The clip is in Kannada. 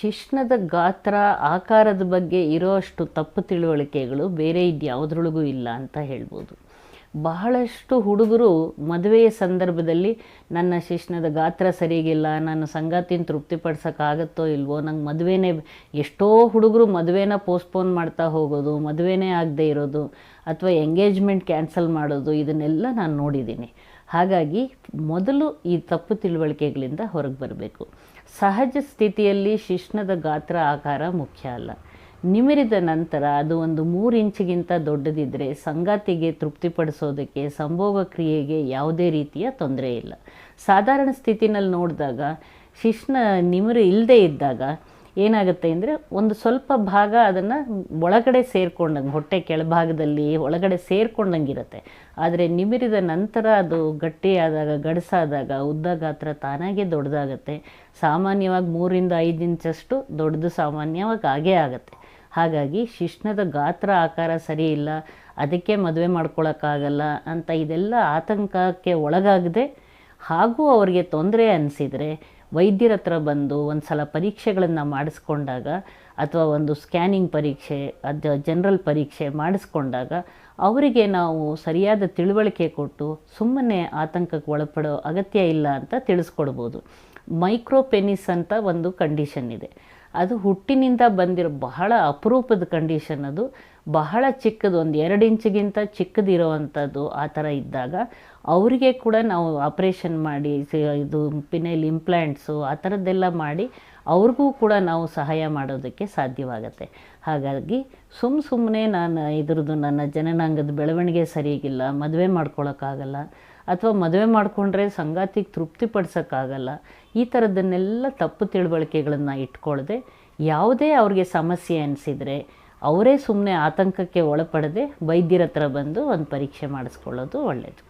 ಶಿಶ್ನದ ಗಾತ್ರ ಆಕಾರದ ಬಗ್ಗೆ ಇರೋಷ್ಟು ತಪ್ಪು ತಿಳುವಳಿಕೆಗಳು ಬೇರೆ ಇದ್ಯಾವುದ್ರೊಳಗೂ ಇಲ್ಲ ಅಂತ ಹೇಳ್ಬೋದು. ಬಹಳಷ್ಟು ಹುಡುಗರು ಮದುವೆಯ ಸಂದರ್ಭದಲ್ಲಿ ನನ್ನ ಶಿಶ್ನದ ಗಾತ್ರ ಸರಿಗಿಲ್ಲ, ನನ್ನ ಸಂಗಾತಿನ ತೃಪ್ತಿಪಡ್ಸೋಕ್ಕಾಗತ್ತೋ ಇಲ್ವೋ, ನಂಗೆ ಮದುವೆನೇ ಎಷ್ಟೋ ಹುಡುಗರು ಮದುವೆನ ಪೋಸ್ಟ್ಪೋನ್ ಮಾಡ್ತಾ ಹೋಗೋದು, ಮದುವೆನೇ ಆಗದೆ ಇರೋದು, ಅಥವಾ ಎಂಗೇಜ್ಮೆಂಟ್ ಕ್ಯಾನ್ಸಲ್ ಮಾಡೋದು, ಇದನ್ನೆಲ್ಲ ನಾನು ನೋಡಿದ್ದೀನಿ ಹಾಗಾಗಿ ಮೊದಲು ಈ ತಪ್ಪು ತಿಳುವಳಿಕೆಗಳಿಂದ ಹೊರಗೆ ಬರಬೇಕು. ಸಹಜ ಸ್ಥಿತಿಯಲ್ಲಿ ಶಿಶ್ನದ ಗಾತ್ರ ಆಕಾರ ಮುಖ್ಯ ಅಲ್ಲ. ನಿಮಿರಿದ ನಂತರ ಅದು ಒಂದು ಮೂರು ಇಂಚಿಗಿಂತ ದೊಡ್ಡದಿದ್ದರೆ ಸಂಗಾತಿಗೆ ತೃಪ್ತಿಪಡಿಸೋದಕ್ಕೆ, ಸಂಭೋಗ ಕ್ರಿಯೆಗೆ ಯಾವುದೇ ರೀತಿಯ ತೊಂದರೆ ಇಲ್ಲ. ಸಾಧಾರಣ ಸ್ಥಿತಿನಲ್ಲಿ ನೋಡಿದಾಗ ಶಿಶ್ನ ನಿಮಿರು ಇಲ್ಲದೆ ಇದ್ದಾಗ ಏನಾಗುತ್ತೆ ಅಂದರೆ ಒಂದು ಸ್ವಲ್ಪ ಭಾಗ ಅದನ್ನು ಒಳಗಡೆ ಸೇರ್ಕೊಂಡಂಗೆ, ಹೊಟ್ಟೆ ಕೆಳಭಾಗದಲ್ಲಿ ಒಳಗಡೆ ಸೇರ್ಕೊಂಡಂಗಿರುತ್ತೆ. ಆದರೆ ನಿಮಿರಿದ ನಂತರ ಅದು ಗಟ್ಟಿಯಾದಾಗ, ಗಡಸಾದಾಗ, ಉದ್ದ ಗಾತ್ರ ತಾನಾಗೆ ದೊಡ್ಡದಾಗತ್ತೆ. ಸಾಮಾನ್ಯವಾಗಿ ಮೂರಿಂದ ಐದು ಇಂಚಷ್ಟು ದೊಡ್ಡದು ಸಾಮಾನ್ಯವಾಗಿ ಆಗೇ ಆಗುತ್ತೆ. ಹಾಗಾಗಿ ಶಿಶ್ನದ ಗಾತ್ರ ಆಕಾರ ಸರಿ ಇಲ್ಲ, ಅದಕ್ಕೆ ಮದುವೆ ಮಾಡ್ಕೊಳ್ಳೋಕ್ಕಾಗಲ್ಲ ಅಂತ ಇದೆಲ್ಲ ಆತಂಕಕ್ಕೆ ಒಳಗಾಗದೆ ಹಾಗೂ ಅವರಿಗೆ ತೊಂದರೆ ಅನಿಸಿದರೆ ವೈದ್ಯರ ಹತ್ರ ಬಂದು ಒಂದು ಸಲ ಪರೀಕ್ಷೆಗಳನ್ನು ಮಾಡಿಸ್ಕೊಂಡಾಗ ಅಥವಾ ಒಂದು ಸ್ಕ್ಯಾನಿಂಗ್ ಪರೀಕ್ಷೆ, ಅದು ಜನರಲ್ ಪರೀಕ್ಷೆ ಮಾಡಿಸ್ಕೊಂಡಾಗ ಅವರಿಗೆ ನಾವು ಸರಿಯಾದ ತಿಳುವಳಿಕೆ ಕೊಟ್ಟು ಸುಮ್ಮನೆ ಆತಂಕಕ್ಕೆ ಒಳಪಡೋ ಅಗತ್ಯ ಇಲ್ಲ ಅಂತ ತಿಳಿಸ್ಕೊಡ್ಬೋದು. ಮೈಕ್ರೋಪೆನಿಸ್ ಅಂತ ಒಂದು ಕಂಡೀಷನ್ ಇದೆ. ಅದು ಹುಟ್ಟಿನಿಂದ ಬಂದಿರೋ ಬಹಳ ಅಪರೂಪದ ಕಂಡೀಷನ್ ಅದು. ಬಹಳ ಚಿಕ್ಕದು, ಒಂದು ಎರಡು ಇಂಚಿಗಿಂತ ಚಿಕ್ಕದಿರೋವಂಥದ್ದು ಆ ಥರ ಇದ್ದಾಗ ಅವರಿಗೆ ಕೂಡ ನಾವು ಆಪ್ರೇಷನ್ ಮಾಡಿ ಇದು ಪಿನೈಲ್ ಇಂಪ್ಲ್ಯಾಂಟ್ಸು ಆ ಥರದ್ದೆಲ್ಲ ಮಾಡಿ ಅವ್ರಿಗೂ ಕೂಡ ನಾವು ಸಹಾಯ ಮಾಡೋದಕ್ಕೆ ಸಾಧ್ಯವಾಗತ್ತೆ. ಹಾಗಾಗಿ ಸುಮ್ಮ ಸುಮ್ಮನೆ ನಾನು ಇದ್ರದ್ದು ನನ್ನ ಜನನಾಂಗದ ಬೆಳವಣಿಗೆ ಸರಿಯಾಗಿಲ್ಲ, ಮದುವೆ ಮಾಡ್ಕೊಳಕ್ಕಾಗಲ್ಲ ಅಥವಾ ಮದುವೆ ಮಾಡಿಕೊಂಡ್ರೆ ಸಂಗಾತಿಗೆ ತೃಪ್ತಿಪಡಿಸೋಕ್ಕಾಗಲ್ಲ ಈ ಥರದ್ದನ್ನೆಲ್ಲ ತಪ್ಪು ತಿಳುವಳಿಕೆಗಳನ್ನು ಇಟ್ಕೊಳ್ಳದೆ ಯಾವುದೇ ಅವ್ರಿಗೆ ಸಮಸ್ಯೆ ಅನಿಸಿದರೆ ಅವರೇ ಸುಮ್ಮನೆ ಆತಂಕಕ್ಕೆ ಒಳಪಡದೆ ವೈದ್ಯರ ಹತ್ರ ಬಂದು ಒಂದು ಪರೀಕ್ಷೆ ಮಾಡಿಸ್ಕೊಳ್ಳೋದು ಒಳ್ಳೆಯದು